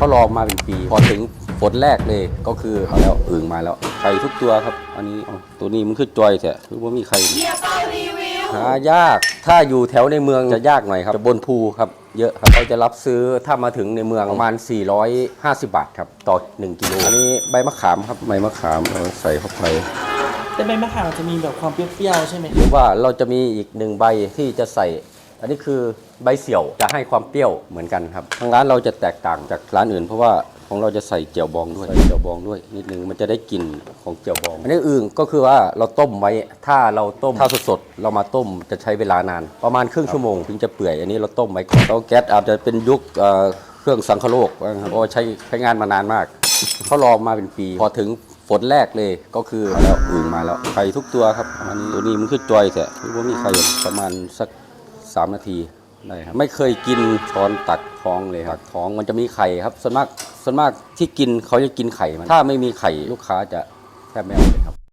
เขารอมาเป็นปี พอถึงฝนแรกเลยก็คือเอาแล้วอึ่งมาแล้วไข่ทุกตัวครับ อันนี้เอาตัวนี้มันคือจอยแท้คือว่ามีไข่หายาก ถ้าอยู่แถวในเมืองจะยากหน่อยครับ จะบนภูครับ เยอะครับเขาจะรับซื้อถ้ามาถึงในเมืองประมาณ 450 บาทครับ ต่อ 1กิโล อันนี้ใบมะขามครับ ใบมะขามเอาใส่เข้าไป แต่ใบมะขามจะมีแบบความเปรี้ยวๆใช่ไหมหรือว่าเราจะมีอีกหนึ่งใบที่จะใส่ อันนี้คือใบเสี่ยวจะให้ความเปรี้ยวเหมือนกันครับทางร้านเราจะแตกต่างจากร้านอื่น เพราะว่าของเราจะใส่เจียวบองด้วยใส่เจียวบองด้วยนิดนึงมันจะได้กลิ่นของเจียวบอง อันนี้อึ่งก็คือว่าเราต้มไว้ถ้าเราต้มถ้าสดๆเรามาต้มจะใช้เวลานาน ประมาณครึ่งชั่วโมงถึงจะเปื่อยอันนี้เราต้มไว้ก่อนเตาแก๊สอาจจะเป็นยุคเอ่อเครื่องสังคโลกนะครับเพราะว่าใช้ใช้งานมานานมากเขารอมาเป็นปี พอถึงฝนแรกเลยก็คือเอาแล้วอึ่งมาแล้วไข่ทุกตัวครับอันนี้ตัวนี้มันคือจอยแท้คือว่ามีไข่ประมาณสัก สามนาทีได้ครับไม่เคยกินช้อนตักท้องเลยครับท้องมันจะมีไข่ครับส่วนมากส่วนมากที่กินเขาจะกินไข่มันถ้าไม่มีไข่ลูกค้าจะแทบไม่เอาเลยครับ